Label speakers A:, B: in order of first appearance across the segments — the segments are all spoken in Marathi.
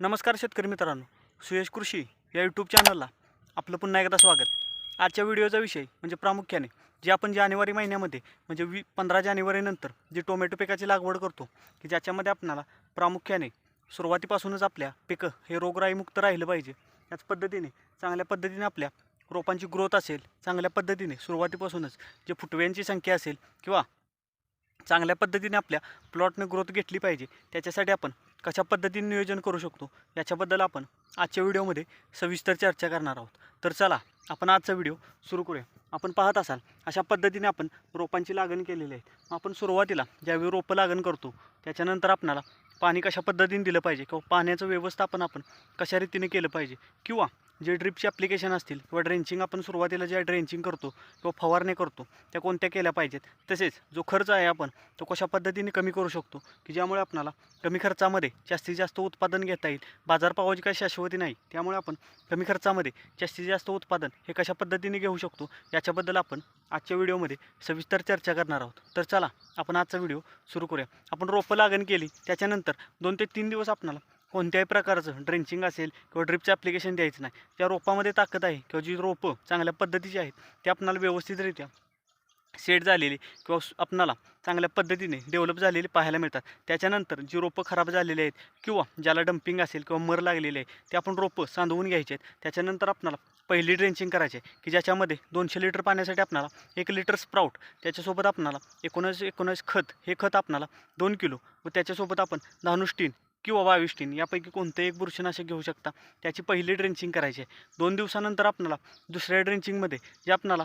A: नमस्कार शेतकरी मित्रांनो सुयश कृषी या यूट्यूब चॅनलला आपलं पुन्हा एकदा स्वागत. आजच्या व्हिडिओचा विषय म्हणजे प्रामुख्याने जे आपण जानेवारी महिन्यामध्ये म्हणजे वी पंधरा जानेवारीनंतर जी टोमॅटो पिकाची लागवड करतो की ज्याच्यामध्ये आपणाला प्रामुख्याने सुरुवातीपासूनच आपल्या पिकं हे रोगराईमुक्त राहिलं पाहिजे. याच पद्धतीने चांगल्या पद्धतीने आपल्या रोपांची ग्रोथ असेल चांगल्या पद्धतीने सुरुवातीपासूनच जे फुटव्यांची संख्या असेल किंवा चांगल्या पद्धतीने आपल्या प्लॉटने ग्रोथ घेतली पाहिजे त्याच्यासाठी आपण कशा पद्धतीने नियोजन करू शकतो याच्याबद्दल आपण आजच्या व्हिडिओमध्ये सविस्तर चर्चा करणार आहोत. तर चला आपण आजचा व्हिडिओ सुरू करूया. आपण पाहत असाल अशा पद्धतीने आपण रोपांची लागण केलेली आहे. मग आपण सुरुवातीला ज्यावेळी रोपं लागण करतो त्याच्यानंतर आपणाला पाणी कशा पद्धतीने दिलं पाहिजे किंवा पाण्याचं व्यवस्थापन आपण कशा रीतीने केलं पाहिजे किंवा जे ड्रिपचे ॲप्लिकेशन असतील किंवा ड्रेंचिंग आपण सुरुवातीला ज्या ड्रेंचिंग करतो किंवा फवारणी करतो त्या कोणत्या केल्या पाहिजेत? तसेच जो खर्च आहे आपण तो कशा पद्धतीने कमी करू शकतो? की ज्यामुळे आपणाला कमी खर्चामध्ये जास्तीत जास्त उत्पादन घेता येईल? बाजारभावाची काही शाश्वती नाही. त्यामुळे आपण कमी खर्चामध्ये जास्तीत जास्त उत्पादन हे कशा पद्धतीने घेऊ शकतो? याच्याबद्दल आपण आजच्या व्हिडिओमध्ये सविस्तर चर्चा करणार आहोत. तर चला आपण आजचा व्हिडिओ सुरू करूया. आपण रोपं लागण केली त्याच्यानंतर दोन ते तीन दिवस आपणाला कोणत्याही प्रकारचं ड्रेंचिंग असेल किंवा ड्रिपचं ॲप्लिकेशन द्यायचं नाही. त्या रोपामध्ये ताकद आहे किंवा जी रोपं चांगल्या पद्धतीची आहेत ते आपणाला व्यवस्थितरित्या सेट झालेली किंवा आपणाला चांगल्या पद्धतीने डेव्हलप झालेली पाहायला मिळतात. त्याच्यानंतर जी रोपं खराब झालेली आहेत किंवा ज्याला डम्पिंग असेल किंवा मर लागलेले आहे ते आपण रोपं सांधवून घ्यायचे आहेत. त्याच्यानंतर आपणाला पहिली ड्रेंचिंग आहे की ज्याच्यामध्ये दोनशे लिटर पाण्यासाठी आपणाला एक लिटर स्प्राऊट त्याच्यासोबत आपणाला एकोणीस एकोणीस खत हे खत आपणाला दोन किलो व त्याच्यासोबत आपण धानुष्टीन किंवा बावीस यापैकी कोणतंही एक बुरशीनाशक घेऊ शकता. त्याची पहिली ड्रेंचिंग करायची आहे. दोन दिवसानंतर आपणाला दुसऱ्या ड्रेंचिंगमध्ये जे आपणाला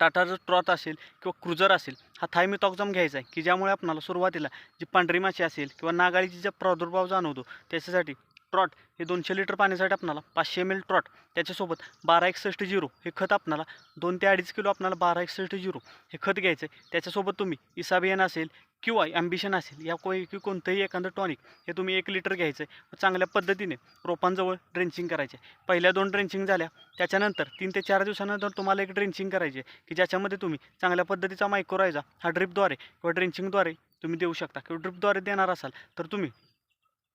A: टाटाचं ट्रॉथ असेल किंवा क्रुझर असेल हा थायमिथॉक्झम घ्यायचा आहे. की ज्यामुळे आपणाला सुरुवातीला जी पांढरी माशी असेल किंवा नागाळीची जे प्रादुर्भाव जाणवतो त्याच्यासाठी ट्रॉट हे दोनशे लिटर पाण्यासाठी आपणाला पाचशे एम एल ट्रॉट त्याच्यासोबत बारा एकसष्ट झिरो हे खत आपणाला दोन ते अडीच किलो आपणाला बारा एकसष्ट झिरो हे खत घ्यायचं आहे त्याच्यासोबत तुम्ही इसाबियन असेल किंवा ॲम्बिशन असेल या पैकी कोणतंही एखादं टॉनिक हे तुम्ही एक लिटर घ्यायचं आहे चांगल्या पद्धतीने रोपांजवळ ड्रेंचिंग करायचे पहिल्या दोन ड्रेंचिंग झाल्या त्याच्यानंतर तीन ते चार दिवसानंतर तुम्हाला एक ड्रेंचिंग करायची आहे की ज्याच्यामध्ये तुम्ही चांगल्या पद्धतीचा मायक्रोरायझा हा ड्रिपद्वारे किंवा ड्रेंचिंगद्वारे तुम्ही देऊ शकता किंवा ड्रिपद्वारे देणार असाल तर तुम्ही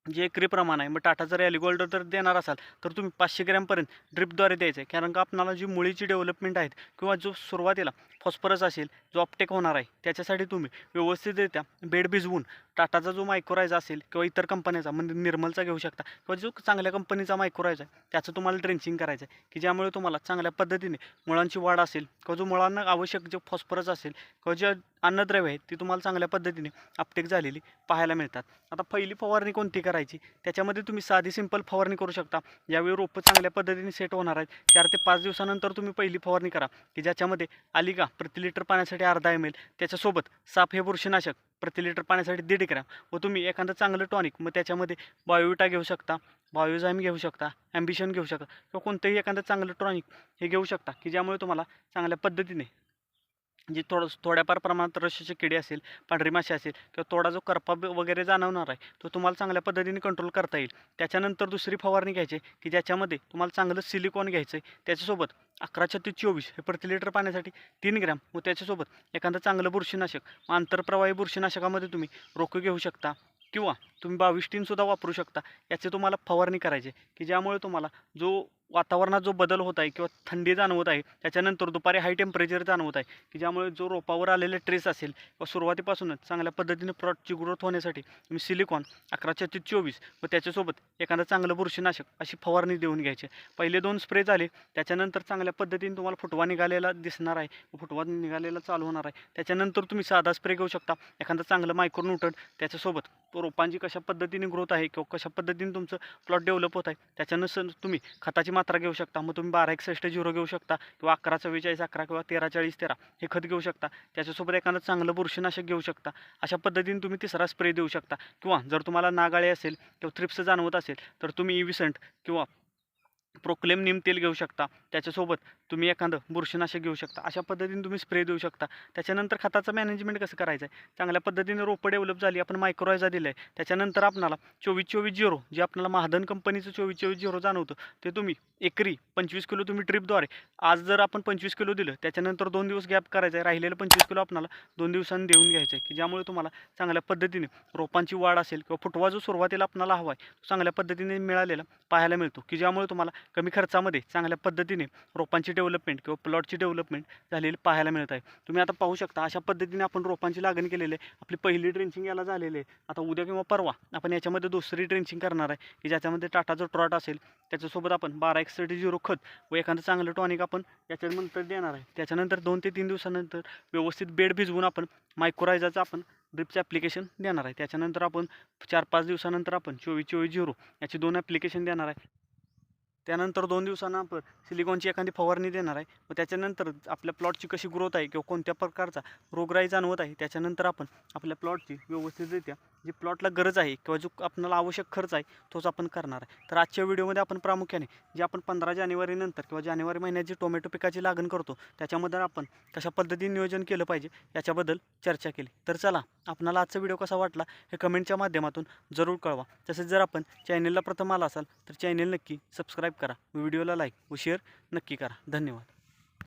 A: जे एकरी प्रमाण आहे मग टाटा जर ॲलिगोल्ड जर देणार असाल तर तुम्ही पाचशे ग्रॅमपर्यंत ड्रिपद्वारे द्यायचं आहे. कारण का आपणाला जी मुळीची डेव्हलपमेंट आहेत किंवा जो सुरुवातीला फॉस्फरस असेल जो अपटेक होणार आहे त्याच्यासाठी तुम्ही व्यवस्थितरित्या बेड भिजवून टाटाचा जो मायक्रोरायझा असेल किंवा इतर कंपन्याचा म्हणजे निर्मलचा घेऊ शकता किंवा जो चांगल्या कंपनीचा मायक्रोरायझा आहे त्याचं तुम्हाला ड्रेंचिंग करायचं आहे की ज्यामुळे तुम्हाला चांगल्या पद्धतीने मुळांची वाढ असेल किंवा जो मुळांना आवश्यक जे फॉस्फरस असेल किंवा जे अन्नद्रव्य आहेत ती तुम्हाला चांगल्या पद्धतीने अपटेक झालेली पाहायला मिळतात. आता पहिली फवारणी कोणती करा करायची. त्याच्यामध्ये तुम्ही साधी सिंपल फवारणी करू शकता. यावेळी रोपं चांगल्या पद्धतीने सेट होणार आहेत चार ते पाच दिवसानंतर तुम्ही पहिली फवारणी करा. की ज्याच्यामध्ये आलिका प्रति लिटर पाण्यासाठी अर्धा एम एल त्याच्यासोबत साप हे बुरशीनाशक प्रति लिटर पाण्यासाठी दीड ग्रॅम व तुम्ही एखादं चांगलं टॉनिक मग त्याच्यामध्ये बायोविटा घेऊ शकता बायोझाईम घेऊ शकता ॲम्बिशन घेऊ शकता किंवा कोणतंही एखादं चांगलं टॉनिक हे घेऊ शकता की ज्यामुळे तुम्हाला चांगल्या पद्धतीने जी थोडं थोड्याफार प्रमाणात रशीची किडी असेल पांढरी माशी असेल किंवा थोडा जो करपा वगैरे जाणवणार आहे तो तुम्हाला चांगल्या पद्धतीने कंट्रोल करता येईल. त्याच्यानंतर दुसरी फवारणी घ्यायची की ज्याच्यामध्ये तुम्हाला चांगलं सिलिकॉन घ्यायचं आहे त्याच्यासोबत अकरा छत्तीस चोवीस हे प्रति लिटर पाण्यासाठी तीन ग्रॅम व त्याच्यासोबत एखादं चांगलं बुरशीनाशक आंतरप्रवाही बुरशीनाशकामध्ये तुम्ही रोकं घेऊ शकता. किंवा तुम्ही बावीस टीनसुद्धा वापरू शकता. याचे तुम्हाला फवारणी करायची आहे, की ज्यामुळे तुम्हाला जो वातावरणात जो बदल होत आहे किंवा थंडी जाणवत आहे त्याच्यानंतर दुपारी हाय टेम्परेचर जाणवत आहे की ज्यामुळे जो रोपावर आलेले ट्रेस असेल व सुरुवातीपासूनच चांगल्या पद्धतीने प्लॉटची ग्रोथ होण्यासाठी तुम्ही सिलिकॉन अकरा छत्तीस चोवीस व त्याच्यासोबत एखादं चांगलं बुरशीनाशक अशी फवारणी देऊन घ्यायची पहिले दोन स्प्रे झाले त्याच्यानंतर चांगल्या पद्धतीने तुम्हाला फुटवा निघालेला दिसणार आहे. व फुटवा निघालेला चालू होणार आहे. त्याच्यानंतर तुम्ही साधा स्प्रे घेऊ शकता. एखादं चांगलं मायक्रोन्यूटन त्याच्यासोबत तो रोपांची कशा पद्धतीने ग्रोथ आहे किंवा कशा पद्धतीने तुमचं प्लॉट डेव्हलप होत आहे त्याच्यानुसार तुम्ही खताची मात्रा घेऊ शकता. मग तुम्ही बारा एकसष्ट झिरो घेऊ शकता किंवा अकरा चव्वेचाळीस अकरा किंवा तेरा चाळीस तेरा हे खत घेऊ शकता. त्याच्यासोबत एखादं चांगलं बुरशीनाशक घेऊ शकता. अशा पद्धतीने तुम्ही तिसरा स्प्रे देऊ शकता. किंवा जर तुम्हाला नागाळे असेल किंवा थ्रिप्स जाणवत असेल तर तुम्ही इव्हिसंट किंवा प्रोक्लेम निम तेल घेऊ शकता. त्याच्यासोबत तुम्ही एखादं बुरशीनाशक घेऊ शकता. अशा पद्धतीने तुम्ही स्प्रे देऊ शकता. त्याच्यानंतर खताचं मॅनेजमेंट कसं करायचं आहे चांगल्या पद्धतीने रोपं डेव्हलप झाली आपण मायक्रोरायझा दिलं आहे त्याच्यानंतर आपणाला चोवीस चोवीस झिरो जे आपल्याला महाधन कंपनीचं चोवीस चोवीस झिरो जाणवतं ते तुम्ही एकरी पंचवीस किलो तुम्ही ट्रिपद्वारे आज जर आपण पंचवीस किलो दिलं त्याच्यानंतर दोन दिवस गॅप करायचा आहे. राहिलेलं पंचवीस किलो आपणाला दोन दिवसांनी देऊन घ्यायचं आहे की ज्यामुळे तुम्हाला चांगल्या पद्धतीने रोपांची वाढ असेल किंवा फुटवा जो सुरुवातीला आपणाला हवा आहे तो चांगल्या पद्धतीने मिळालेला पाहायला मिळतो की ज्यामुळे तुम्हाला कमी खर्चामध्ये चांगल्या पद्धतीने रोपांची डेव्हलपमेंट किंवा प्लॉटची डेव्हलपमेंट झालेली पाहायला मिळत आहे. तुम्ही आता पाहू शकता अशा पद्धतीने आपण रोपांची लागण केलेली आहे. आपली पहिली ड्रेंचिंग याला झालेली आहे. आता उद्या किंवा परवा आपण याच्यामध्ये दुसरी ड्रेंचिंग करणार आहे की ज्याच्यामध्ये टाटाचं ट्रॉट असेल त्याच्यासोबत आपण बारा एकसष्ट झिरो खत व एखादं चांगलं टॉनिक आपण याच्यानंतर देणार आहे. त्याच्यानंतर दोन ते तीन दिवसानंतर व्यवस्थित बेड भिजवून आपण मायक्रोरायझाचं आपण ड्रिपचं ॲप्लिकेशन देणार आहे. त्याच्यानंतर आपण चार पाच दिवसानंतर आपण चोवीस चोवीस झिरो याची दोन ॲप्लिकेशन देणार आहे. त्यानंतर दोन दिवसांना आपण सिलिकॉनची एखादी फवारणी देणार आहे. व त्याच्यानंतर आपल्या प्लॉटची कशी ग्रोथ आहे किंवा कोणत्या प्रकारचा रोगराई जाणवत आहे त्याच्यानंतर आपण आपल्या प्लॉटची व्यवस्थितरित्या जी प्लॉटला गरज आहे किंवा जो आपल्याला आवश्यक खर्च आहे तोच आपण करणार आहे. तर आजच्या व्हिडिओमध्ये आपण प्रामुख्याने जे आपण पंधरा जानेवारीनंतर किंवा जानेवारी महिन्यात जी टोमॅटो पिकाची लागण करतो त्याच्यामध्ये आपण कशा पद्धतीने नियोजन केलं पाहिजे याच्याबद्दल चर्चा केली. तर चला आपणाला आजचा व्हिडिओ कसा वाटला हे कमेंटच्या माध्यमातून जरूर कळवा. तसेच जर आपण चॅनेलला प्रथम आला असाल तर चॅनेल नक्की सबस्क्राईब करा. व्हिडिओला लाईक व शेअर नक्की करा. धन्यवाद.